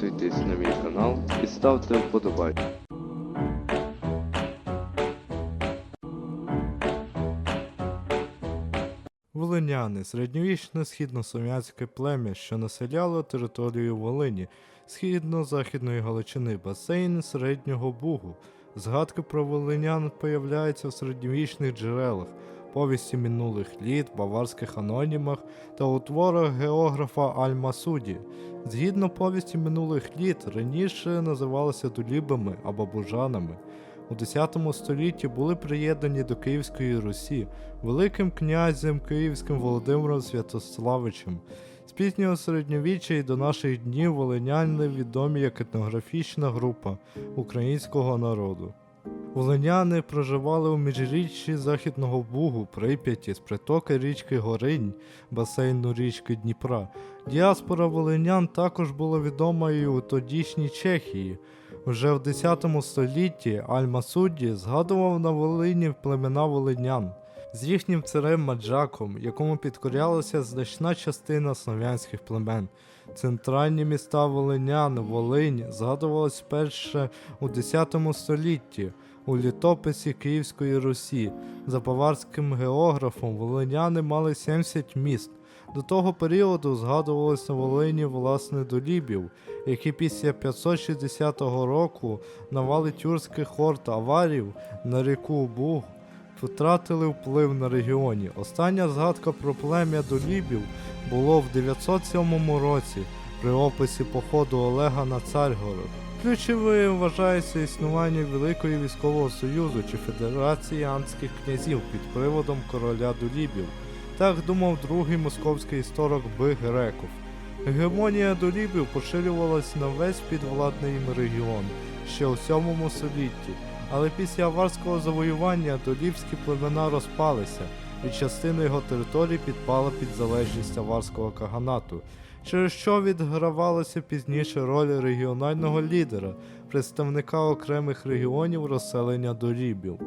Підписуйтесь на мій канал і ставте вподобайки. Волиняни середньовічне східнослов'янське плем'я, що населяло територію Волині, східно-західної Галичини, басейн середнього Бугу. Згадки про волинян появляються в середньовічних джерелах, повісті минулих літ, баварських анонімах та у творах географа Аль-Масуді. Згідно повісті минулих літ, раніше називалися дулібами або бужанами. У X столітті були приєднані до Київської Русі великим князем Київським Володимиром Святославичем. З пізнього середньовіччя і до наших днів волиняни відомі як етнографічна група українського народу. Волиняни проживали у міжріччі Західного Бугу, Прип'яті, з притоки річки Горинь, басейну річки Дніпра. Діаспора волинян також була відома і у тодішній Чехії. Вже в X столітті Аль-Масуді згадував на Волині племена волинян з їхнім царем Маджаком, якому підкорялася значна частина слов'янських племен. Центральні міста волинян, Волинь, згадувалось вперше у X столітті у літописі Київської Русі. За баварським географом волиняни мали 70 міст. До того періоду згадувалось на Волині власне долібів, які після 560 року навали тюркських хорд аварів на ріку Буг втратили вплив на регіоні. Остання згадка про плем'я долібів було в 907 році при описі походу Олега на Царгород. Ключовим вважається існування Великої військового союзу чи Федерації антських князів під приводом короля долібів. Так думав другий московський історик Б. Греков. Гегемонія долібів поширювалась на весь підвладний їм регіон ще у 7 столітті, але після аварського завоювання долівські племена розпалися, і частина його території підпала під залежність аварського каганату, через що відгравалася пізніше роль регіонального лідера, представника окремих регіонів розселення долібів.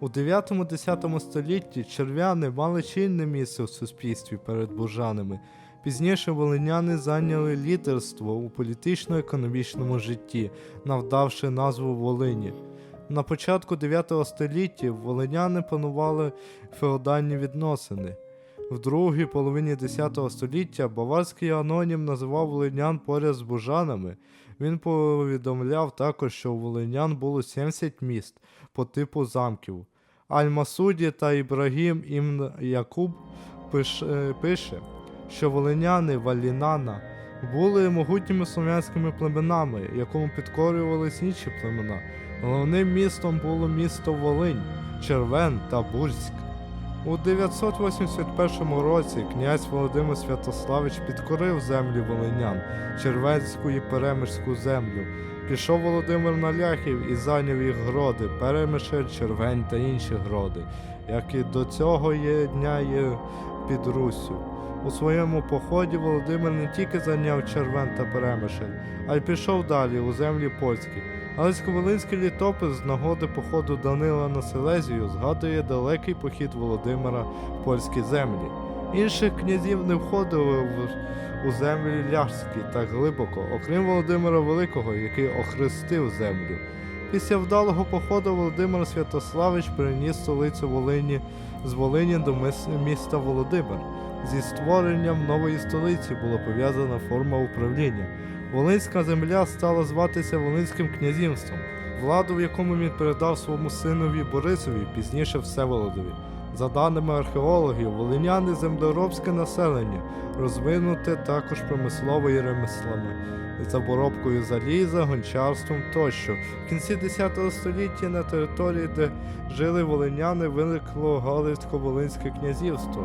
У 9-10 столітті черв'яни мали чинне місце в суспільстві перед бужанами. Пізніше волиняни зайняли лідерство у політично-економічному житті, навдавши назву Волині. На початку 9 століття волиняни панували феодальні відносини. В другій половині 10 століття баварський анонім називав волинян поряд з бужанами. Він повідомляв також, що у волинян було 70 міст по типу замків. Аль-Масуді та Ібрагім Імн Якуб е, пише, що волиняни Валінана були могутніми слов'янськими племенами, якому підкорювались інші племена. Головним містом було місто Волинь, Червен та Бурськ. У 981 році князь Володимир Святославич підкорив землі волинян, Червенську і Перемишську землю. Пішов Володимир на ляхів і зайняв їх гроди, Перемишель, Червень та інші гроди, які до цього є дня є під Руссю. У своєму поході Володимир не тільки зайняв Червен та Перемишель, а й пішов далі у землі польські. Галицько-Волинський літопис з нагоди походу Данила на Силезію згадує далекий похід Володимира в польські землі. Інших князів не входили в, у землі ляжські так глибоко, окрім Володимира Великого, який охрестив землю. Після вдалого походу Володимир Святославич переніс столицю Волині з Волині до міста Володимир. Зі створенням нової столиці була пов'язана форма управління. Волинська земля стала зватися Волинським князівством, владу в якому він передав своєму синові Борисові, пізніше Всеволодові. За даними археологів, волиняни землеробське населення, розвинуте також промисловими ремеслами, заборобкою заліза, гончарством тощо. В кінці 10 століття на території, де жили волиняни, виникло Галицько-Волинське князівство.